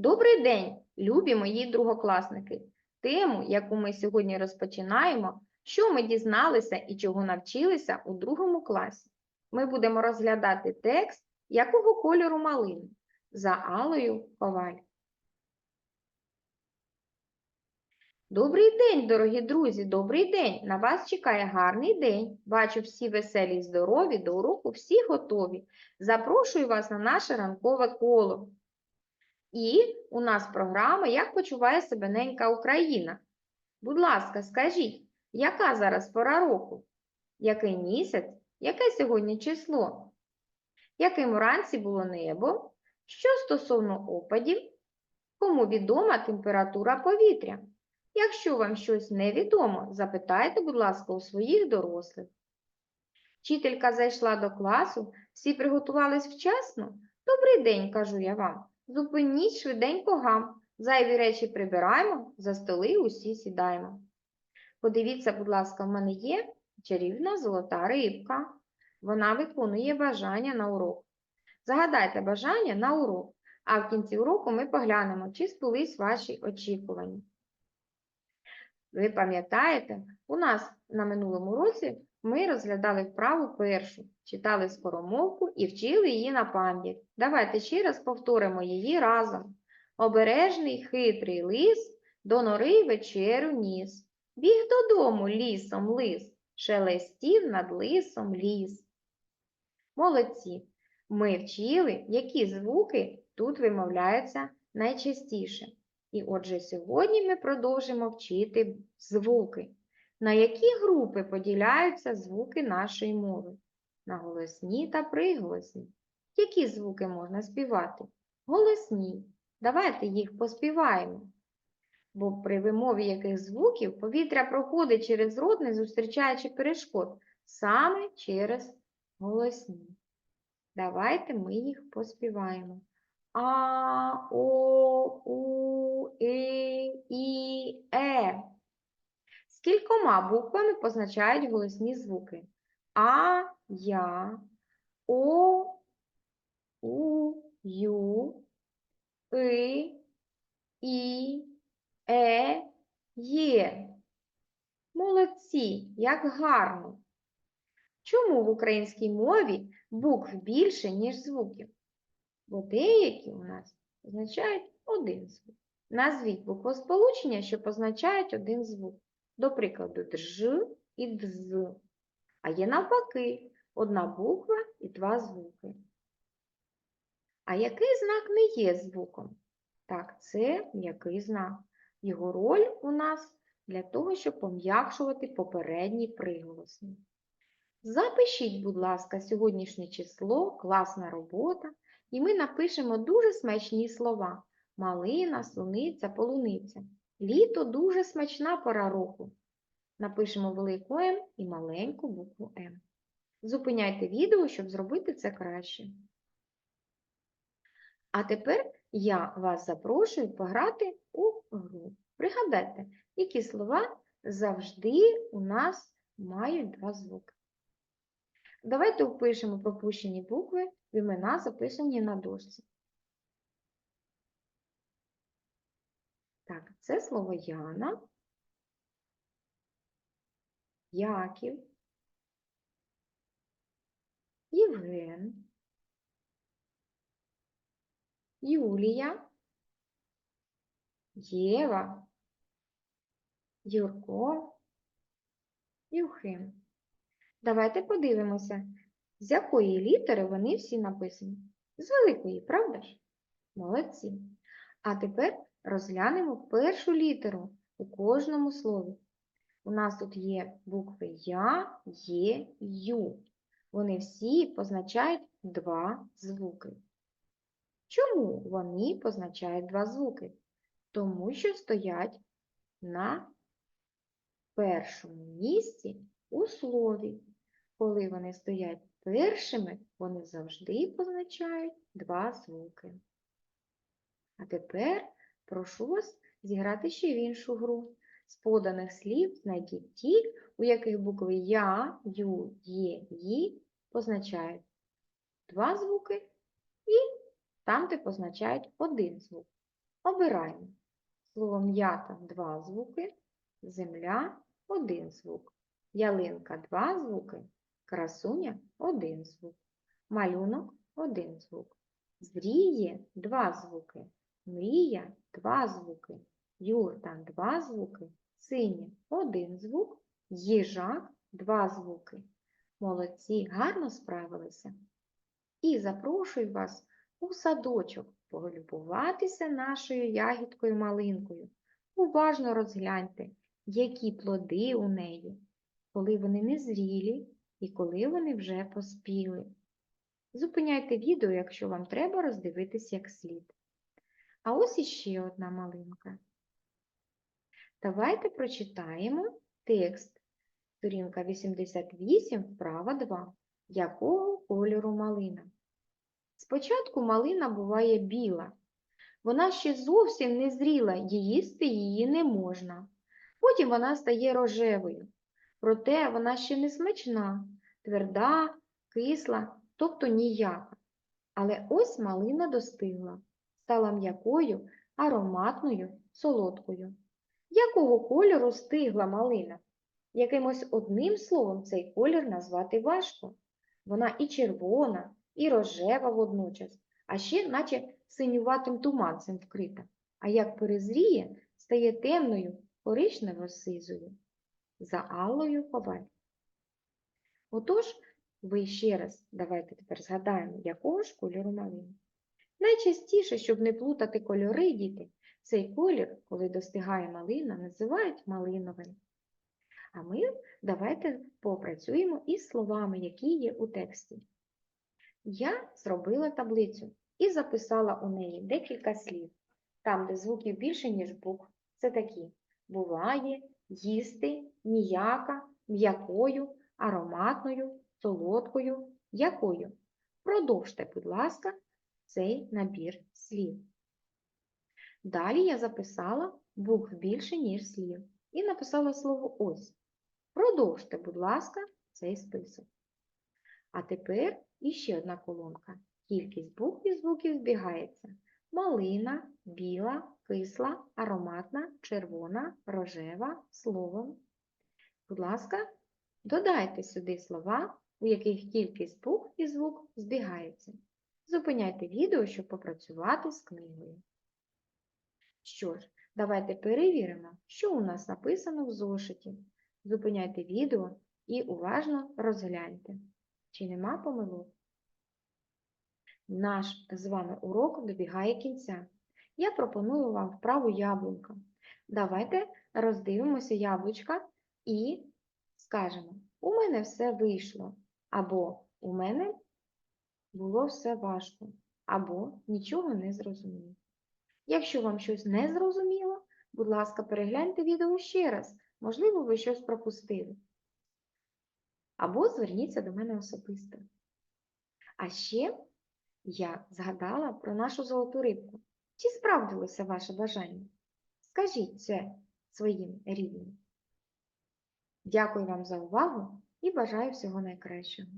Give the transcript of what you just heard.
Добрий день, любі мої другокласники! Тему, яку ми сьогодні розпочинаємо, що ми дізналися і чого навчилися у другому класі. Ми будемо розглядати текст якого кольору малини за Алою Коваль. Добрий день, дорогі друзі, добрий день! На вас чекає гарний день. Бачу всі веселі й здорові, до уроку всі готові. Запрошую вас на наше ранкове коло. І у нас програма Як почуває себе ненька Україна. Будь ласка, скажіть, яка зараз пора року? Який місяць? Яке сьогодні число? Яким уранці було небо? Що стосовно опадів? Кому відома температура повітря? Якщо вам щось невідомо, запитайте, будь ласка, у своїх дорослих. Вчителька зайшла до класу, всі приготувались вчасно. Добрий день, кажу я вам. Зупиніть швиденько гам. Зайві речі прибираємо, за столи усі сідаємо. Подивіться, будь ласка, в мене є чарівна золота рибка. Вона виконує бажання на урок. Загадайте бажання на урок, а в кінці уроку ми поглянемо, чи збулись ваші очікування. Ви пам'ятаєте, у нас на минулому році ми розглядали вправу першу, читали скоромовку і вчили її на пам'ять. Давайте ще раз повторимо її разом. Обережний хитрий лис до нори вечерю ніс. Біг додому лісом лис, шелестів над лисом ліс. Молодці! Ми вчили, які звуки тут вимовляються найчастіше. І отже, сьогодні ми продовжимо вчити звуки. На які групи поділяються звуки нашої мови? На голосні та приголосні. Які звуки можна співати? Голосні. Давайте їх поспіваємо. Бо при вимові яких звуків повітря проходить через рот, не зустрічаючи перешкод, саме через голосні. Давайте ми їх поспіваємо. А, О, У, И, І, Е. Скількома буквами позначають голосні звуки? А, Я, О, У, Ю, И, І, Е, Є. Молодці, як гарно. Чому в українській мові букв більше, ніж звуків? Бо деякі у нас означають один звук. Назвіть буквосполучення, що позначають один звук. До прикладу, дж і дз. А є навпаки, одна буква і два звуки. А який знак не є звуком? Так, це м'який знак. Його роль у нас для того, щоб пом'якшувати попередні приголосні. Запишіть, будь ласка, сьогоднішнє число, класна робота, і ми напишемо дуже смачні слова. Малина, суниця, полуниця. Літо дуже смачна пора року. Напишемо велику М і маленьку букву М. Зупиняйте відео, щоб зробити це краще. А тепер я вас запрошую пограти у гру. Пригадайте, які слова завжди у нас мають два звуки. Давайте впишемо пропущені букви в імена, записані на дошці. Так, це слово Яна, Яків, Євген, Юлія, Єва, Юрко, Юхим. Давайте подивимося, з якої літери вони всі написані. З великої, правда ж? Молодці. А тепер розглянемо першу літеру у кожному слові. У нас тут є букви Я, Є, Ю. Вони всі позначають два звуки. Чому вони позначають два звуки? Тому що стоять на першому місці у слові. Коли вони стоять першими, вони завжди позначають два звуки. А тепер прошу вас зіграти ще в іншу гру. З поданих слів знайдіть ті, у яких букви Я, Ю, Є, Ї позначають два звуки, і там, де позначають один звук. Обираємо. Слово м'ята два звуки, земля один звук, ялинка два звуки, красуня один звук, малюнок один звук, зріє два звуки, мрія два звуки, юрта два звуки, синє один звук, їжак два звуки. Молодці, гарно справилися. І запрошую вас у садочок полюбуватися нашою ягідкою малинкою. Уважно розгляньте, які плоди у неї, коли вони незрілі і коли вони вже поспіли. Зупиняйте відео, якщо вам треба роздивитись як слід. А ось іще одна малинка. Давайте прочитаємо текст. Сторінка 88, вправа 2. Якого кольору малина? Спочатку малина буває біла. Вона ще зовсім не зріла, їсти її не можна. Потім вона стає рожевою. Проте вона ще не смачна, тверда, кисла, тобто ніяка. Але ось малина достигла, стала м'якою, ароматною, солодкою. Якого кольору стигла малина? Якимось одним словом цей колір назвати важко. Вона і червона, і рожева водночас, а ще наче синюватим туманцем вкрита. А як перезріє, стає темною, коричнево-сизою, за Аллою Коваль. Отож, ви ще раз давайте тепер згадаємо, якого ж кольору малина. Найчастіше, щоб не плутати кольори, діти, цей колір, коли достигає малина, називають малиновим. А ми давайте попрацюємо із словами, які є у тексті. Я зробила таблицю і записала у неї декілька слів. Там, де звуків більше, ніж букв, це такі буває, їсти, ніяка, м'якою, ароматною, солодкою, якою. Продовжте, будь ласка, цей набір слів. Далі я записала букв більше, ніж слів, і написала слово ось. Продовжте, будь ласка, цей список. А тепер іще одна колонка. Кількість букв і звуків збігається. Малина, біла, кисла, ароматна, червона, рожева, словом. Будь ласка, додайте сюди слова, у яких кількість букв і звук збігаються. Зупиняйте відео, щоб попрацювати з книгою. Що ж, давайте перевіримо, що у нас написано в зошиті. Зупиняйте відео і уважно розгляньте, чи нема помилок. Наш з вами урок добігає кінця. Я пропоную вам вправу яблунка. Давайте роздивимося яблучка і скажемо, у мене все вийшло, або у мене було все важко, або нічого не зрозумів. Якщо вам щось не зрозуміло, будь ласка, перегляньте відео ще раз. Можливо, ви щось пропустили. Або зверніться до мене особисто. А ще я згадала про нашу золоту рибку. Чи справдилося ваше бажання? Скажіть це своїм рідним. Дякую вам за увагу і бажаю всього найкращого.